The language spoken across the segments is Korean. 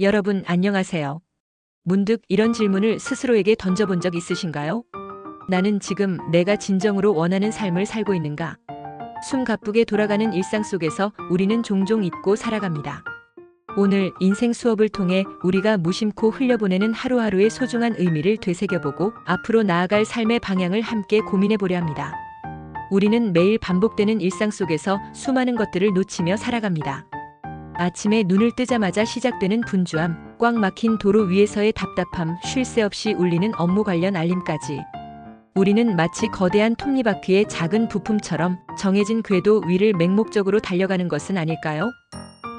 여러분 안녕하세요. 문득 이런 질문을 스스로에게 던져본 적 있으신가요? 나는 지금 내가 진정으로 원하는 삶을 살고 있는가? 숨 가쁘게 돌아가는 일상 속에서 우리는 종종 잊고 살아갑니다. 오늘 인생 수업을 통해 우리가 무심코 흘려보내는 하루하루의 소중한 의미를 되새겨보고 앞으로 나아갈 삶의 방향을 함께 고민해 보려 합니다. 우리는 매일 반복되는 일상 속에서 수많은 것들을 놓치며 살아갑니다. 아침에 눈을 뜨자마자 시작되는 분주함, 꽉 막힌 도로 위에서의 답답함, 쉴 새 없이 울리는 업무 관련 알림까지. 우리는 마치 거대한 톱니바퀴의 작은 부품처럼 정해진 궤도 위를 맹목적으로 달려가는 것은 아닐까요?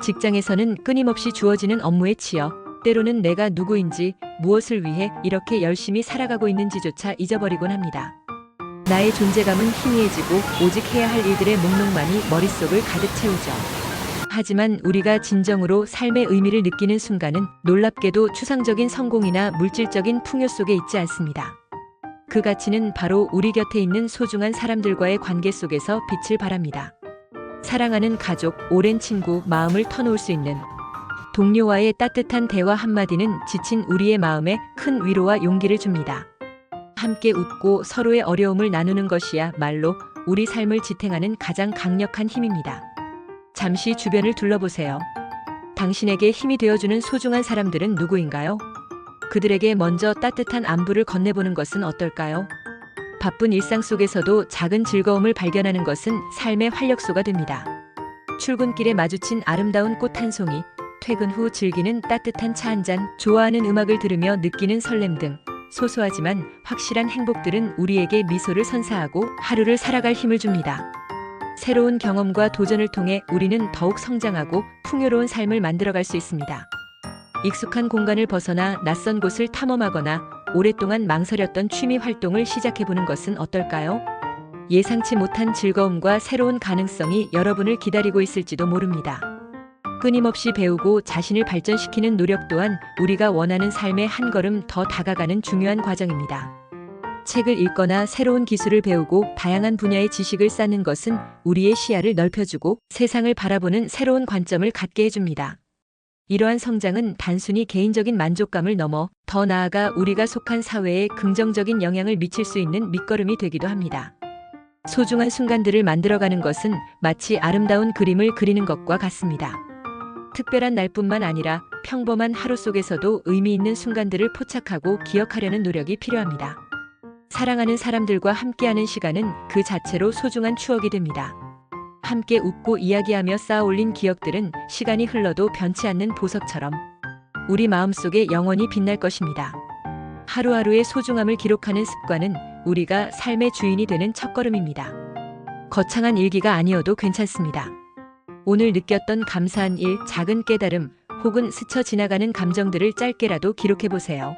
직장에서는 끊임없이 주어지는 업무에 치여 때로는 내가 누구인지 무엇을 위해 이렇게 열심히 살아가고 있는지조차 잊어버리곤 합니다. 나의 존재감은 희미해지고 오직 해야 할 일들의 목록만이 머릿속을 가득 채우죠. 하지만 우리가 진정으로 삶의 의미를 느끼는 순간은 놀랍게도 추상적인 성공이나 물질적인 풍요 속에 있지 않습니다. 그 가치는 바로 우리 곁에 있는 소중한 사람들과의 관계 속에서 빛을 발합니다. 사랑하는 가족, 오랜 친구, 마음을 터놓을 수 있는 동료와의 따뜻한 대화 한마디는 지친 우리의 마음에 큰 위로와 용기를 줍니다. 함께 웃고 서로의 어려움을 나누는 것이야 말로 우리 삶을 지탱하는 가장 강력한 힘입니다. 잠시 주변을 둘러보세요. 당신에게 힘이 되어주는 소중한 사람들은 누구인가요? 그들에게 먼저 따뜻한 안부를 건네보는 것은 어떨까요? 바쁜 일상 속에서도 작은 즐거움을 발견하는 것은 삶의 활력소가 됩니다. 출근길에 마주친 아름다운 꽃 한 송이, 퇴근 후 즐기는 따뜻한 차 한 잔, 좋아하는 음악을 들으며 느끼는 설렘 등 소소하지만 확실한 행복들은 우리에게 미소를 선사하고 하루를 살아갈 힘을 줍니다. 새로운 경험과 도전을 통해 우리는 더욱 성장하고 풍요로운 삶을 만들어갈 수 있습니다. 익숙한 공간을 벗어나 낯선 곳을 탐험하거나 오랫동안 망설였던 취미 활동을 시작해보는 것은 어떨까요? 예상치 못한 즐거움과 새로운 가능성이 여러분을 기다리고 있을지도 모릅니다. 끊임없이 배우고 자신을 발전시키는 노력 또한 우리가 원하는 삶에 한 걸음 더 다가가는 중요한 과정입니다. 책을 읽거나 새로운 기술을 배우고 다양한 분야의 지식을 쌓는 것은 우리의 시야를 넓혀주고 세상을 바라보는 새로운 관점을 갖게 해줍니다. 이러한 성장은 단순히 개인적인 만족감을 넘어 더 나아가 우리가 속한 사회에 긍정적인 영향을 미칠 수 있는 밑거름이 되기도 합니다. 소중한 순간들을 만들어가는 것은 마치 아름다운 그림을 그리는 것과 같습니다. 특별한 날뿐만 아니라 평범한 하루 속에서도 의미 있는 순간들을 포착하고 기억하려는 노력이 필요합니다. 사랑하는 사람들과 함께하는 시간은 그 자체로 소중한 추억이 됩니다. 함께 웃고 이야기하며 쌓아 올린 기억들은 시간이 흘러도 변치 않는 보석처럼 우리 마음속에 영원히 빛날 것입니다. 하루하루의 소중함을 기록하는 습관은 우리가 삶의 주인이 되는 첫걸음입니다. 거창한 일기가 아니어도 괜찮습니다. 오늘 느꼈던 감사한 일, 작은 깨달음, 혹은 스쳐 지나가는 감정들을 짧게라도 기록해 보세요.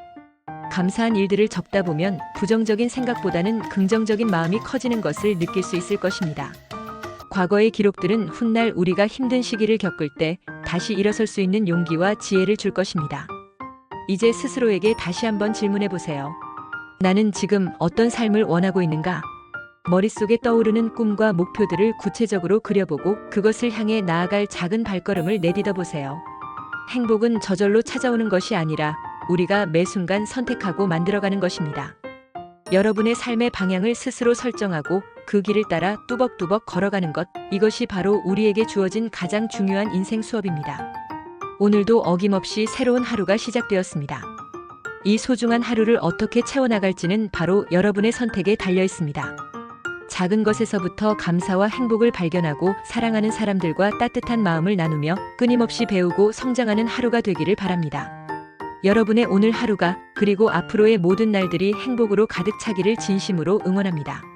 감사한 일들을 적다 보면 부정적인 생각보다는 긍정적인 마음이 커지는 것을 느낄 수 있을 것입니다. 과거의 기록들은 훗날 우리가 힘든 시기를 겪을 때 다시 일어설 수 있는 용기와 지혜를 줄 것입니다. 이제 스스로에게 다시 한번 질문해 보세요. 나는 지금 어떤 삶을 원하고 있는가? 머릿속에 떠오르는 꿈과 목표들을 구체적으로 그려보고 그것을 향해 나아갈 작은 발걸음을 내딛어 보세요. 행복은 저절로 찾아오는 것이 아니라 우리가 매 순간 선택하고 만들어가는 것입니다. 여러분의 삶의 방향을 스스로 설정하고 그 길을 따라 뚜벅뚜벅 걸어가는 것, 이것이 바로 우리에게 주어진 가장 중요한 인생 수업입니다. 오늘도 어김없이 새로운 하루가 시작되었습니다. 이 소중한 하루를 어떻게 채워나갈지는 바로 여러분의 선택에 달려 있습니다. 작은 것에서부터 감사와 행복을 발견하고 사랑하는 사람들과 따뜻한 마음을 나누며 끊임없이 배우고 성장하는 하루가 되기를 바랍니다. 여러분의 오늘 하루가 그리고 앞으로의 모든 날들이 행복으로 가득 차기를 진심으로 응원합니다.